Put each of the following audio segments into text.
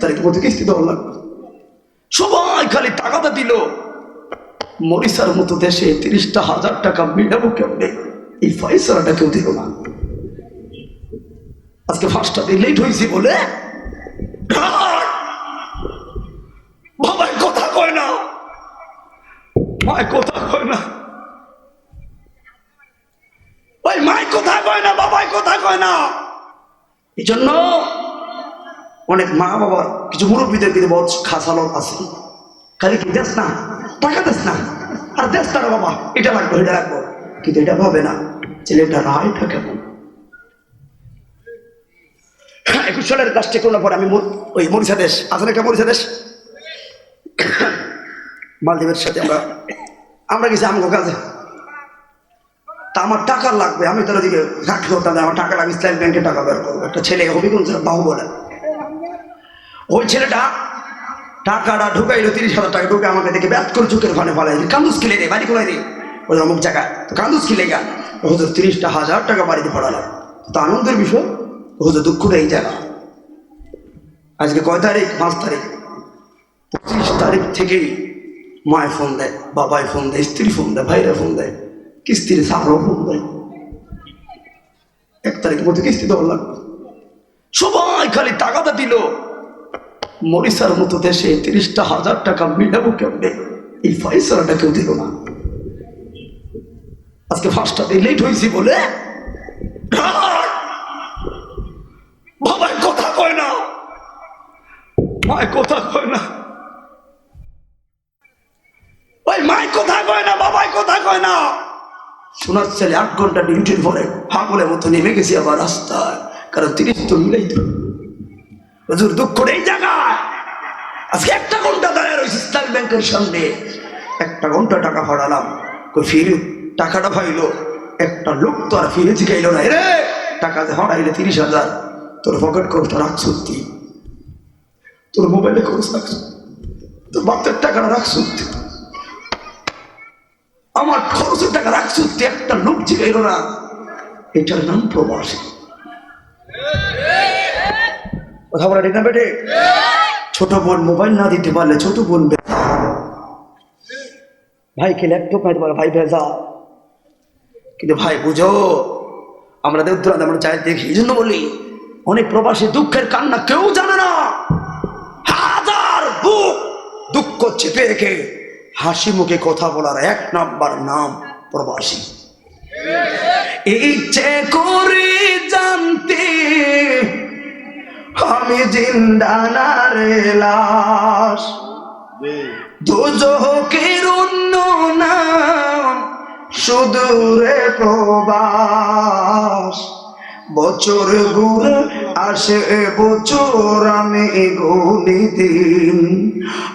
তারিখের মধ্যে কিস্তি দেওয়া লাগবে। সবাই খালি টাকাটা দিল। মরিসার মতো দেশে তিরিশটা হাজার টাকা মিলাবো কেমনে? এই ফয়সালাটা কেউ দিল না। আজকে ফার্স্টটা দিন লেট হয়েছি বলে বাবাই কথা কয় না। মায় কথা কয় না। মাই কথা কয় না বাবাই কথা কয় না। এই জন্য অনেক মা বাবার কিছু মুরব্বীদের কিন্তু বহুত খাসালত আছে। খালি কি দেশ না? টাকা দেশ না? আর দেশ তারা বাবা এটা লাগবে এটা রাখব কিন্তু এটা ভাবে না ছেলেটা রায়টা কেমন হ্যাঁ, একুশ সালের কাজটি করোনার পর আমি ওই মরিষা দেশ আছে না মরিষা দেশ? মালদ্বীপের সাথে আমরা আমরা গেছি আমাকে কাজে। তা আমার টাকা লাগবে আমি তার দিকে ঘাট করতাম যে আমার টাকা লাগবে ইসলাম ব্যাংকে টাকা বের করব। একটা ছেলে হবিগঞ্জ বাহু বলে। ওই ছেলেটা টাকাটা ঢুকাইলো তিরিশ হাজার টাকা, ঢুকে আমাকে দেখে ব্যাট করে চুকের ফানে ফালাই কান্দুস কিলে রে বাড়ি কোলাই রে? ওই অমুক জায়গায়। তো কান্দুস কিলে গা হুজুর তিরিশটা হাজার টাকা বাড়িতে পড়ালাম তো আনন্দের বিষয়, হুজুর দুঃখটা এই জায়গা। আজকে কয় তারিখ? পাঁচ তারিখ। পঁচিশ তারিখ থেকেই মায় ফোন দেয় বাবাই ফোন দেয়, স্ত্রী ফোন দেয়, ভাইরা ফোন দেয়, কিস্তির সারও ফোন দেয়। এক তারিখের মধ্যে কিস্তি দেওয়া লাগবে। সবাই খালি টাকাটা দিল। মরিসার মতো দেশে তিরিশটা হাজার টাকা মিলাবো কেমনে? এই ফয়সালাটা কেউ দিল না। আজকে ফার্স্টটা দিয়ে লেট হয়েছি বলে ওই কথা কয় না কথা কয় না। আট ঘণ্টা ডিউটির পরে মতো নেমে গেছি আবার রাস্তায়, কারণ তিরিশ তো মিলাই তো। দুঃখ এই জায়গায়। আজকে একটা ঘণ্টা দাঁড়িয়ে রয়েছে ইসলাম ব্যাংকের সামনে। একটা ঘণ্টা টাকা ভাড়ালাম কই ফিরে? টাকাটা পাইলো একটা লোক তো আর ফিরে জিগাইলো না রে। টাকা যে হারাইলে তিরিশ হাজার। তোর পকেট খরচটা রাখছ তুই। তোর মোবাইলে খরচ রাখছ। তোর বাপের টাকাটা রাখছ আমার খরচের টাকা রাখছ তুই। একটা লোক জিগাইলো না। এটার নাম প্রবাসী। কথা বলা ঠিক না বেটে ছোট বোন মোবাইল না দিতে পারলে ছোট বোন ভাইকে ল্যাপটপ না দিতে ভাই ভেজা কিন্তু ভাই, বুঝো? আমরা দেব আমরা চাই দেখি, এই জন্য বলি, অনেক প্রবাসী দুঃখের কান্না কেউ জানে না। হাজার বুক দুঃখ চেপে রেখে হাসি মুখে কথা বলার এক নাম্বার নাম প্রবাসী। ইচ্ছে করি জানতে আমি জিন্দানার লাশ। দুজকের অন্য নাম সুদূরে প্রবাস। বছর গুণ আসে বছর আমি গুনি দিন।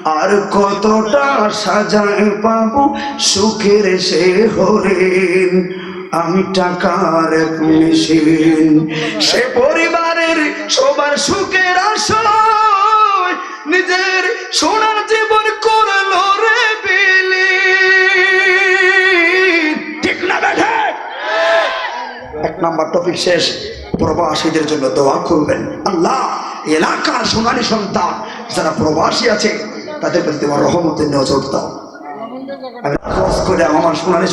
আর কতটা সাজায় পাবো সুখের সে হরিণ। আমি টাকার মেশিন। সে পরিবারের সবার সুখের নিজের সোনার জীবন করল রে বিলি ঠিক না বেঠে? এক নাম্বার টপিক শেষ। প্রবাসীদের জন্য দোয়া করবেন। আল্লাহ, এলাকার সোনালী সন্তান যারা প্রবাসী আছে, তাদের প্রতি তোমার রহমতের নজর দাও। করে আমার সোনালী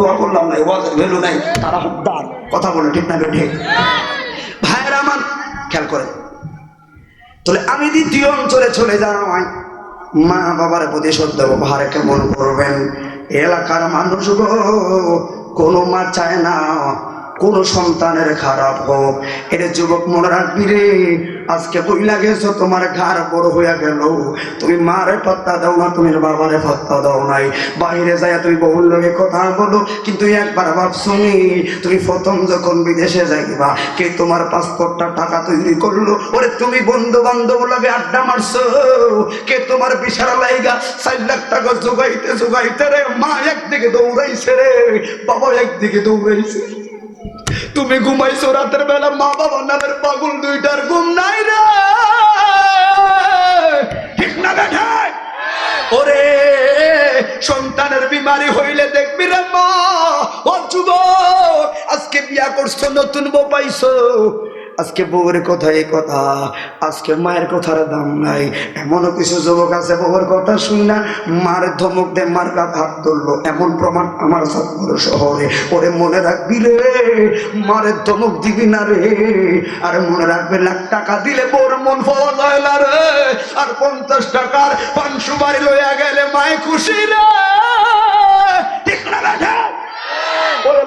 দোয়া করলাম না ওয়াজের ভ্যালু নাই, তারা কথা বলে ঠিক না ভাইয়ের আমার, খেয়াল করে তাহলে আমি দ্বিতীয় অঞ্চলে চলে যাই, মা বাবার প্রতি সদ্য ব্যবহার কেমন করবেন? এলাকার মানুষ কোনো মা চায় না, কোন সন্তানের খারাপ হোক। এটা যুবক মনে রাখবি রে আজকে বই লাগেছ তোমার ঘর বড় হইয়া গেল। তুমি মারে পাত্তা দাও না, তুমি বাবারে পাত্তা দাও নাই। বাইরে যাইয়া তুমি বহুল লোকে কথা বলো, কিন্তু একবার ভাব শুনি তুমি প্রথম যখন বিদেশে যাইবা, কে তোমার পাসপোর্টটা টাকা তৈরি করল? ওরে, তুমি বন্ধু বান্ধব লাগে আড্ডা মারছো? কে তোমার বিশাল লাইগা চার লাখ টাকা জোগাইতে জোগাইতে রে, মা একদিকে দৌড়াইছে রে, বাবা একদিকে দৌড়াইছে। তুমি ঘুমাইছো রাতের বেলা, মা বাবা নামের পাগল দুইটার ঘুম নাই রে। ঠিক না দেখায় ওরে, সন্তানের বিমারি হইলে দেখবি রে মা। ও যুবক, আজকে বিয়া করছ, নতুন বউ পাইছো। আজকে বউয়ের কথাই কথা, আজকে মায়ের কথার দাম নাই। এমনও কিছু যুবক আছে বউয়ের কথা শুন না, মার ধমক দে, মার কাত হাত ধরলো। এমন প্রমাণ আমার সৎপুর শহরে। ওরে মনে রাখবি রে, মারের ধমক দিবি না রে। আর মনে রাখবে লাখ টাকা দিলে বউর মন পাওয়া যায় না রে। আর পঞ্চাশ টাকার পাঁচশো বাড়ি লইয়া গেলে মায় খুশি রে। ঠিক না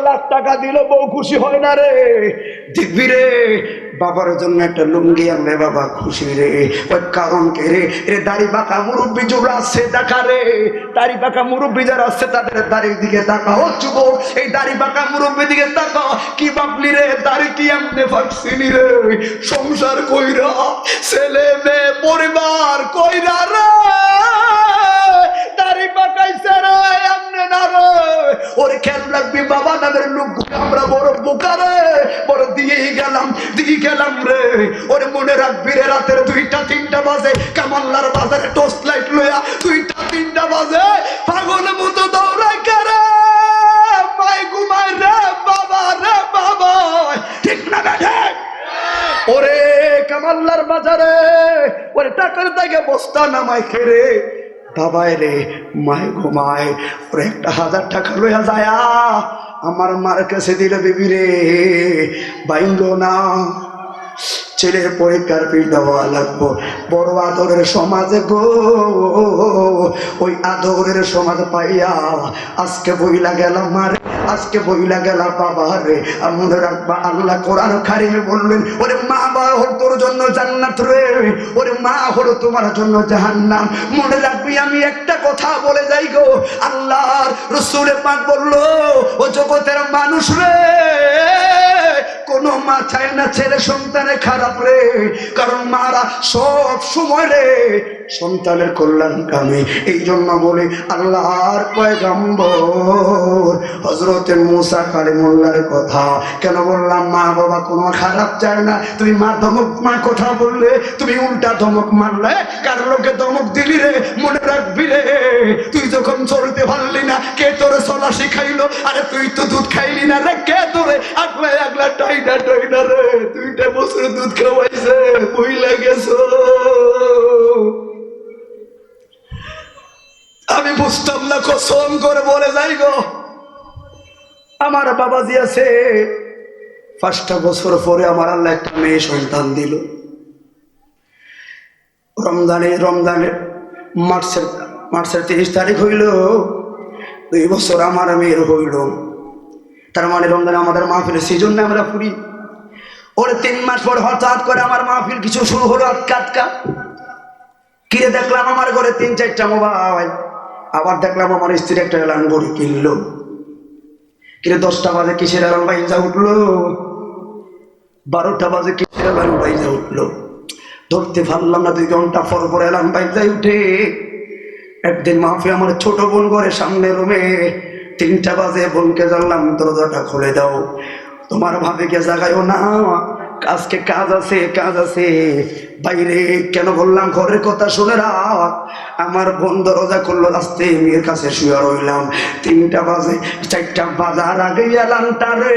লাখ টাকা দিল বউ খুশি হয় না রে। দেখবি রে? বাবার জন্য একটা লুঙ্গি আনলে বাবা খুশি রে। ওই কারণ কে রে রে দাড়ি বাঁকা মুরব্বী যারা আছে, দেখা রে। দাড়ি বাঁকা মুরব্বী যারা আছে, তাদের দাড়ির দিকে তাকাও চুব এই দাড়ি বাঁকা মুরব্বী দিকে তাকাও কি বাপলি রে? দাড়ি কি আমনে ফাঁকছিনি রে? সংসার কইরা, ছেলে মেয়ে, পরিবার কইরা রে। ওরে কামাল্লার বাজারে, ওরে টাকার দাগে বস্তা নামাই খেরে। বাবাই রে, মায় ঘুমায় ওরে একটা হাজার টাকা লইয়া যায়া, আমার মার কাছে দিলে বিবি রে। বাইঙ্গো না, ছেলের পরীক্ষার ফি দেওয়া লাগবো। বড় আদরের সমাজে গো, ওই আদরের সমাজ পাইয়া আজকে বইলা গেলাম মারে। আজকে বইলা গেলা বাবা রে। মনে রাখবা আল্লাহ কোরআন খারিমে বললেন, ওরে মা বাবা, হল তোর জন্য জান্নাত রে। ওরে মা, হলো তোমার জন্য জাহান্নাম। মনে রাখবি, আমি একটা কথা বলে যাই গো। আল্লাহর রসুলের মা বলল, ও জগতের মানুষ রে কোনো মা চায় না ছেলে সন্তানে খারাপ রে। কারণ মারা সব সময় রে। সন্তানের কল্যাণ কামে। এই জন্য বলে আল্লাহর পয়গাম্বর। হজরতের মুসা কালিমুল্লার কথা। কেন বললাম, মা বাবা কোনো খারাপ চায় না। তুমি মা ধমক, মা কথা বললে, তুমি উল্টা ধমক মারলে, কার লোকে ধমক দিলি রে, মনে রাখবি রে। তুই যখন চলতে পারলি না, কে তোরে চলা শিখাইলো? আরে তুই তো দুধ খাইলি না রে, কে তোরে কসম করে বলে যাই গো। আমার বাবাজি আছে পাঁচটা বছর পরে আমার আল্লাহ একটা মেয়ে সন্তান দিল। রমজানে রমজানে মার্চের মার্চের তিরিশ তারিখ হইল। দুই বছর আমার মেয়ের হইল। তার মানে রমজানে আমাদের মাহফিল সেই জন্য আমরা পুরি। ওরে তিন মাস পর হঠাৎ করে আমার মাহফিল কিছু শুরু হলো আটকা আটকা। কিরে দেখলাম আমার ঘরে তিন চারটা মোবাইল। আবার দেখলাম আমার স্ত্রী একটা এলান গড়ি কিনলো। কিরে, দশটা বাজে কিসের এলান বাইজা উঠল? বারোটা বাজে কিসের এলান বাইজা উঠল? ধরতে পারলাম না, দুই ঘণ্টা পর পর এলাম বাইজাই উঠে। একদিন মাহফি আমার ছোট বোন ঘরে সামনে রুমে। তিনটা বাজে, বোনকে জানলাম, দরজাটা খুলে দাও। তোমার ভাবিকে জাগাইও না, আজকে কাজ আছে কাজ আছে। বাইরে কেন বললাম? ঘরের কথা শুনে রাখ আমার বোন দরজা করল রাস্তে মেয়ের কাছে শুয়ে রইলাম। তিনটা বাজে, চারটা বাজার আগে এলাম তারে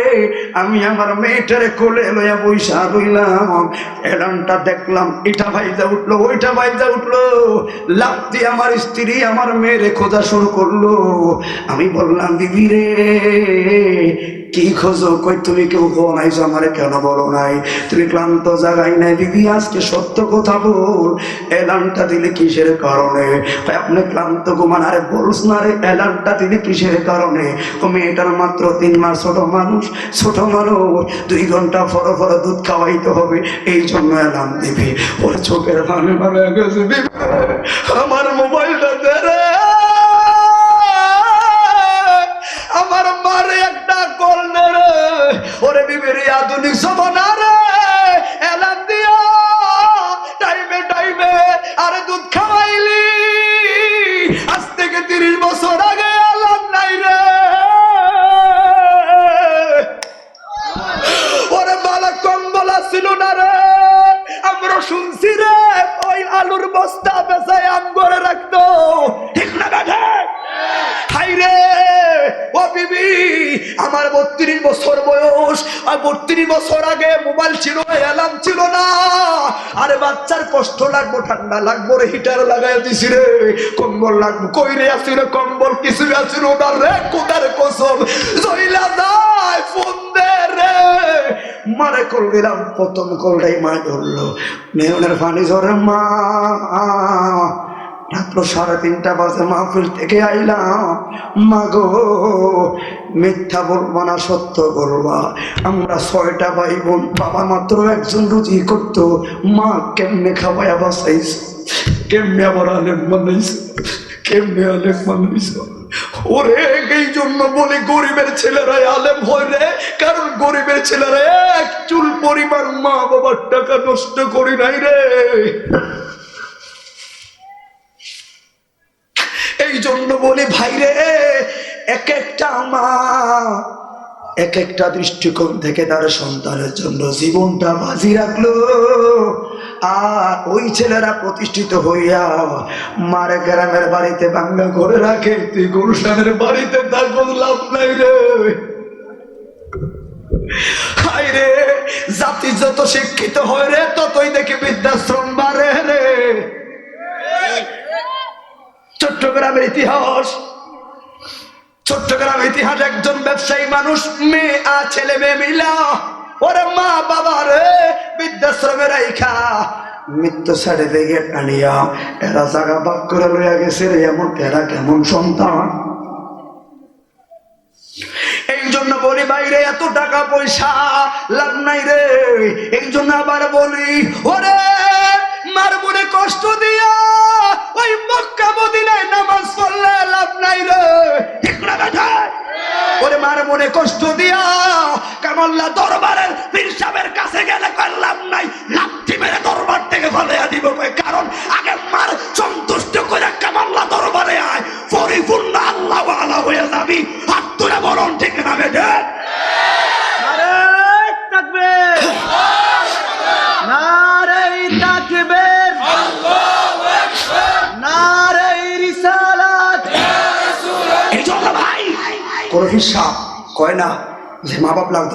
আমি আমার মেয়েটারে কোলে লইয়া বৈশা রইলাম। এলামটা দেখলাম, এটা ভাইজা উঠল, ওইটা ভাইজা উঠল। দিয়ে আমার স্ত্রী আমার মেয়েরে খোঁজা শুরু করল। আমি বললাম, দিদি রে, কি খোঁজো? কই তুমি কেউ বানাইছো আমারে? কেন বলো নাই? তুমি ক্লান্ত জাগাই নাই। দিদি, আজকে সত্য কথা বল এলানটা দিলে কিসের কারণে? আপনি ক্লান্ত ঘুমান, আরে বলস না রে এলানটা দিলে কিসের কারণে? ও মেয়েটার মাত্র তিন মাস ছোট মানুষ ছোট মানুষ, দুই ঘণ্টা ফর ফর দুধ খাওয়াইতে হবে, এই জন্য এলান দিবি। ওর চোখের ভাবে গেছে আমার মোবাইলটা দে ছিল না রে। আমরা শুনছি রে, ওই আলুর বস্তা বেচায় আম করে রাখতো। ঠিক না বেঠে আমার বত্রিশ বছর বয়স। আর বত্রিশ বছর আগে মোবাইল ছিল, অ্যালার্ম ছিল না। আরে বাচ্চার কষ্ট লাগবো, ঠান্ডা লাগবো রে, হিটার লাগাই দিছি রে। কম্বল লাগবো। কই রে আসি রে কম্বল? কিছু আসি রে ওটার রে কোটার কসম। জইলা মারে কল দিলাম প্রথম কলটাই মা ধরলো। মেয়নের পানি ঝরে, মা সাড়ে তিনটা বাজে মাহফিল থেকে আইলাম। মা গো, মিথ্যা বলবা না, সত্য বলবা। আমরা ছয়টা ভাই বোন বাবা মাত্র একজন রুজি করতো। মা কেমনে খাওয়াইয়া বাসাইছ কেমনে আবার আলেম বানাইছ? কেমনে আলেম বানাইছ? ওরে এই জন্য বলি গরিবের ছেলেরা আলেম হয় রে। কারণ গরিবের ছেলেরা এক চুল পরিমাণ মা বাবার টাকা নষ্ট করি নাই রে। এই জন্য বলি ভাইরে এক একটা মা, এক একটা দৃষ্টিকোণ থেকে তার সন্তানের জন্য জীবনটা বাজি রাখল। আর ওই ছেলেরা প্রতিষ্ঠিত হইয়া মার গ্রামের বাড়িতে বাঙ্গা করে রাখে। তুই গুলশানের বাড়িতে থাকল লাভ নাই রে। রে, জাতি যত শিক্ষিত হয় রে, ততই দেখি বৃদ্ধাশ্রম বাড়ে রে। চট্টগ্রামের ইতিহাস। চট্টগ্রাম ইতিহাস, একজন ব্যবসায়ী মানুষ, মেয়ে আর ছেলে মেয়ে মিলা ওরে মা বাবা রে, বৃদ্ধাশ্রমে রাইখা। মৃত্যু সার্টিফিকেট আনিয়া, এরা জায়গা বাক করে লইয়া গেছে রে, এমন এরা কেমন সন্তান? এই জন্য বলি এত টাকা পয়সা, লাভ নাই রে। এই জন্য আবার বলি মার কষ্ট দিয়া ওই নামাজ পড়লে লাভ নাই রে। ঠিক ওরে মার মনে কষ্ট দিয়া, কামল্লা দরবারের পীর সাহেবের কাছে গেলে করলাম নাই লাঠি মেরে দরবার থেকে ফলে দিব। কারণ আগে হিসাব কয় না যে মা বাপ লাগতো